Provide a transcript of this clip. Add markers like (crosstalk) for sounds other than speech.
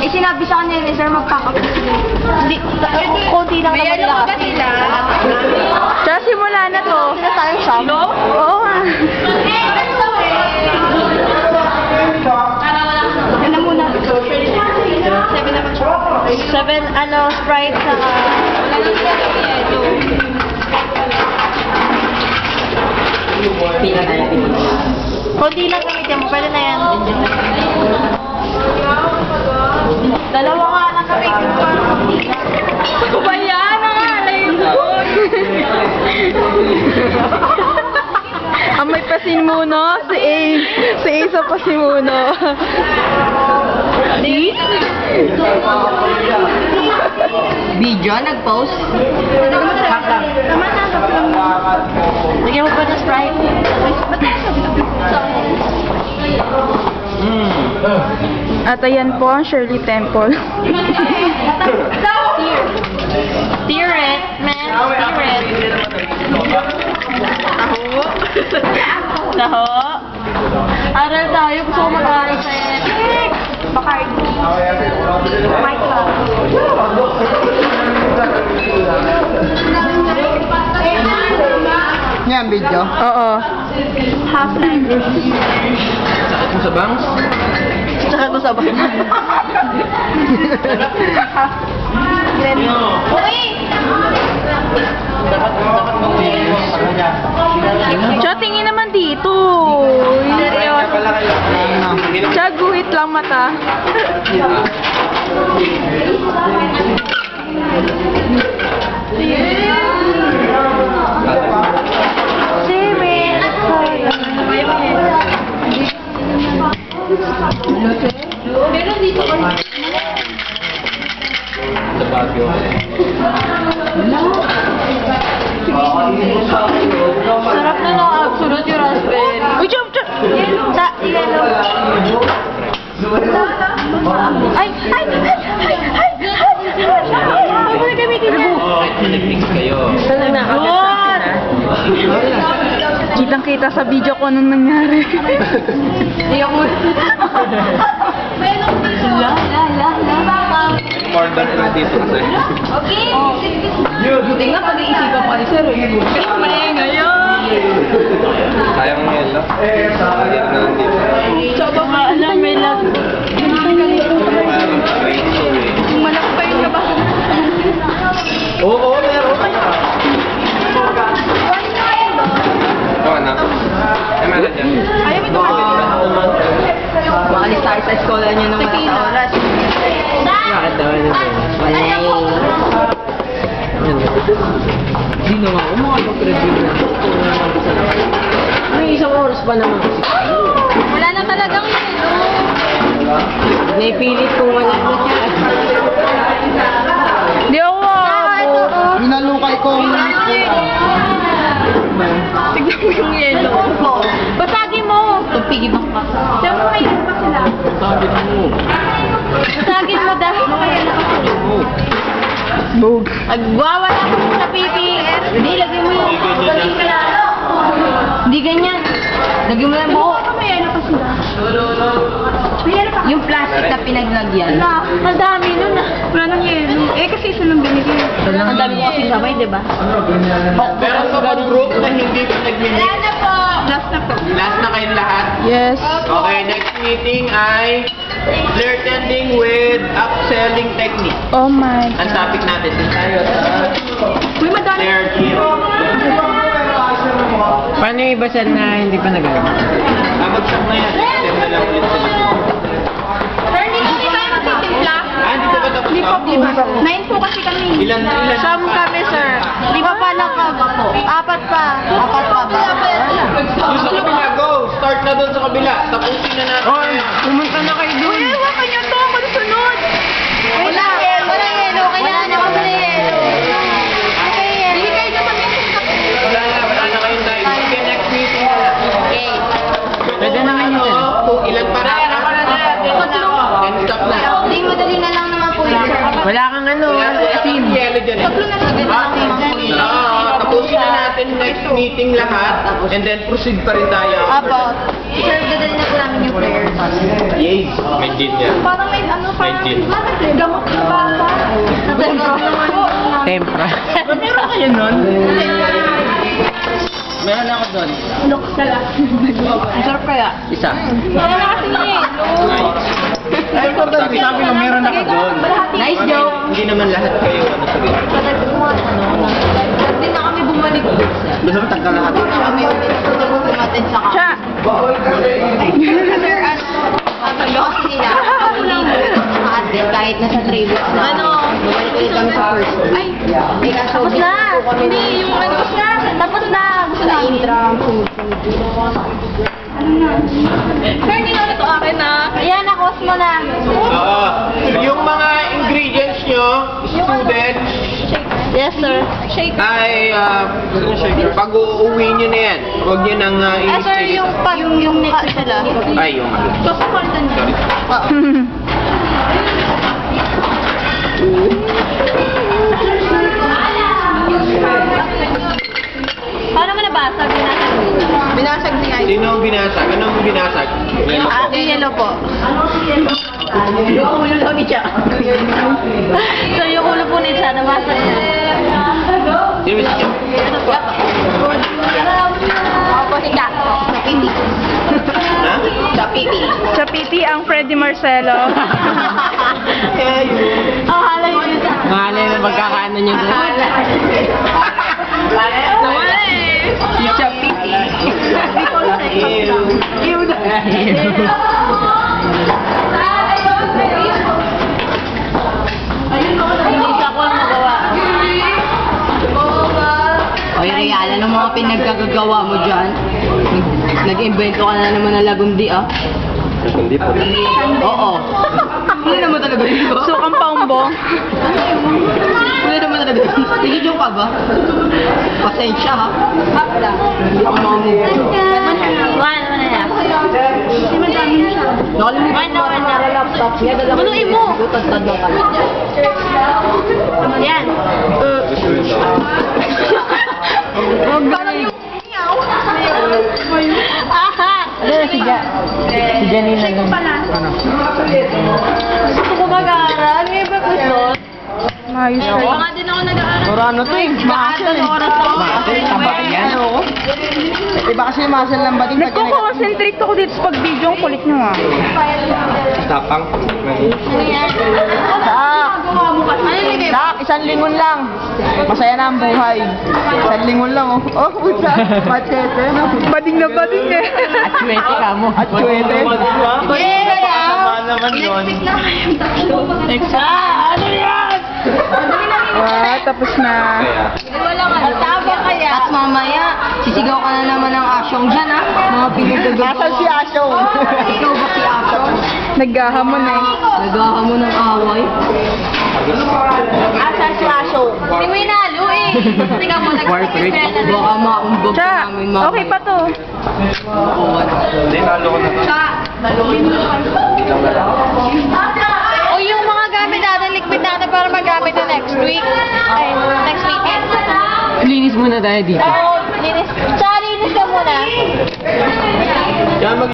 Eh, sinabi sa kanila ni sir, mag-pack up. Hindi, konti lang naman ano nila ba kasi. Tsaka simula na to. Sila tayo shop. Oo nga. Na muna. Seven na? Seven, ano, Sprite sa... Konti lang gamitin mo, pwede na yan. Dalawa nga lang kami. Ako ba yan? Nangalay mo. Amoy pasimuno. Si A. Si A sa pasimuno. Video, nag-post? Tama na. Lagyan mo pa ng Sprite. At ayan po ang Shirley Temple. Steer it, man. Steer it. Taho. Taho. Aral tayo. Gusto ko mag-aaral sa it. Bacardi. Mic lang. Yan, video. Oo. Half time. Kung sa bangs? Ko sa bata. Uy! Tsaka tingin naman dito. Seryoso. Tsaka guhit lang mata. Meron Ay, ay, ay, ay, ay, ay, ay, mo na gamitin yan. Nag-mix kayo. What? Kitang kita sa video ko anong nangyari. Hindi ako. La, la, la, la. More than 20 kasi. Okay. Buti nga pag-iisipan pa ni Sir. Maingay yun. Sayang mo yan, no? Lagyan na Maalis tayo sa eskola niyo nung mga oras. Bakit daw ano ba? Wala Hindi naman ako makapag-review na. May isang oras pa naman. Wala na talagang yelo. Naipilit kong wala na siya. Di ako abo. Minalukay ko. Tignan mo yung yelo. Basagin mo. Pagpigibak pa. Diyan mo kayo pa sila. Sabi mo. Basagin mo dahil mo kayo na Bog. Agwawala ka sa pipi. Hindi, lagyan mo yung... Hindi ganyan. Lagyan mo yung buo. May yelo pa sila. Pa. Yung plastic na pinaglagyan. Wala. Ang dami nun. Wala nang yelo. Eh, kasi isa lang binigay. Ang dami mo kasi sabay, di ba? Meron ka ba group na hindi pa nag-mix? na po. Last na po. Last na kayong lahat? Yes. Okay, next meeting ay flirting with upselling technique. Oh my. Ang topic natin din tayo sa Uy, madami. flirting. Paano yung iba saan na hindi pa nagawa? Ah, mag-shop na yan. Step na lang ulit sa Sir, hindi kami tayo magtitimpla. Ah, hindi pa po, lima. Nine po kasi kami. Ilan, ilan? Siyam kami, sir. Lima pa lang ka ba po? Apat pa. Apat pa ba? Yung sa kabila, go! Start na doon sa kabila. Tapusin na natin. Oy, pumunta na kayo Uy, doon. hawakan niyo to. Ako sunod. Wala. Wala yelo. Kaya na ako wala yelo. Hindi kayo na Wala na, wala na kayong time. Okay, next meeting na lang. Okay. Pwede naman yun, sir. Kung ilan pa na. Then stop na. Hindi, madali na lang naman po yun, sir. Wala kang ano, Asin. Yelo dyan eh. Tatlo na lang naman po yun. Ah, tapusin na natin next meeting lahat. And then proceed pa rin tayo. Apo. Sir, dadali na po namin yung prayers. Yay! May gin yan. Parang may ano Gamot na bata. Tempra. Meron kayo nun? Meron ako doon. Ang sarap kaya. Isa. Wala na kasi yelo. Ay, sabi sabi mo, meron ako doon. Nice joke. Hindi naman lahat kayo ano sabi. Hindi na kami bumalik. Basta matanggal lahat. Kami umatid sa Cha! Sir, ano, ano kasi sila, ka-attend kahit nasa 3 weeks na. Ano? Bumalik ulit kami sa first. Ay, tapos na. Hindi, yung ano, tapos na. Tapos na. Gusto na intra. Sir, hindi na ito mo na. Oo. Yung mga ingredients nyo, students, Yes, sir. Shake. ay uh, pag uuwi nyo na yan. Huwag nyo nang uh, Eh, sir, yung pag yung, yung next sila. Ay, yung ano. Cosmopolitan Sorry. Yellow po. Yung ulo daw ni Cha. so, yung ulo po ni Cha, nabasag niya. Sino si Chef? Ano po? Si Cha. Sa PT ang Freddy Marcelo. (laughs) Oh, hala yun. Mahalay na magkakaano nyo doon. Wala eh. Si Chapiti. Ko ang ano mga pinagkagagawa mo dyan? Nag- Nag-invento ka na naman ng lagundi, ah. Hindi po. Oo. Hindi naman talaga yun. Sukang paumbong. Hindi naman talaga yun. Nagiging ka ba? Pasensya, ha? Lang. Hindi ako mamumove. One, one and a half. Kasi madami na siya. Nakalimutan ko na sa laptop niya. Manuin mo! Lang. Yan. Huwag Parang yung Aha! Si Ja- si Janine na lang. Gusto ko mag-aaral. May iba ko doon. Ayos ka. Mga din ako nag-aaral. Puro ano to eh. Maasan oras lang. Muscle, tabakan yan. Iba kasi muscle lang bating Nagko-concentrate ako dito sa pag-video. Ang kulit nyo ah. Tapang. Sak! Sak! Isang lingon lang. Masaya na ang buhay. Isang lingon lang oh. Oh, puta. Machete. Bading na bading eh. Atsuete ka mo. Atsuete. Yeah! naman yun. Next Ah, ano yan? Ah, tapos na. Wala ka. Tama kaya. At mamaya, sisigaw ka na naman ng asyong dyan, ha? Mga pinagagawa. Asan si Asyong? Ikaw ba si asyong? Naghahamon eh. Naghahamon ng away. Asan si asyong? Hindi mo inalo eh. Tingnan mo, Corporate. Baka maumbog Cha, ka namin mamaya. okay pa to. Hindi, nalo ko na. O yung mga gamit natin, liquid natin para magamit na next week. Ay, next weekend. Linis muna tayo dito. Linis. Cha, linis ka muna. Yan, mag-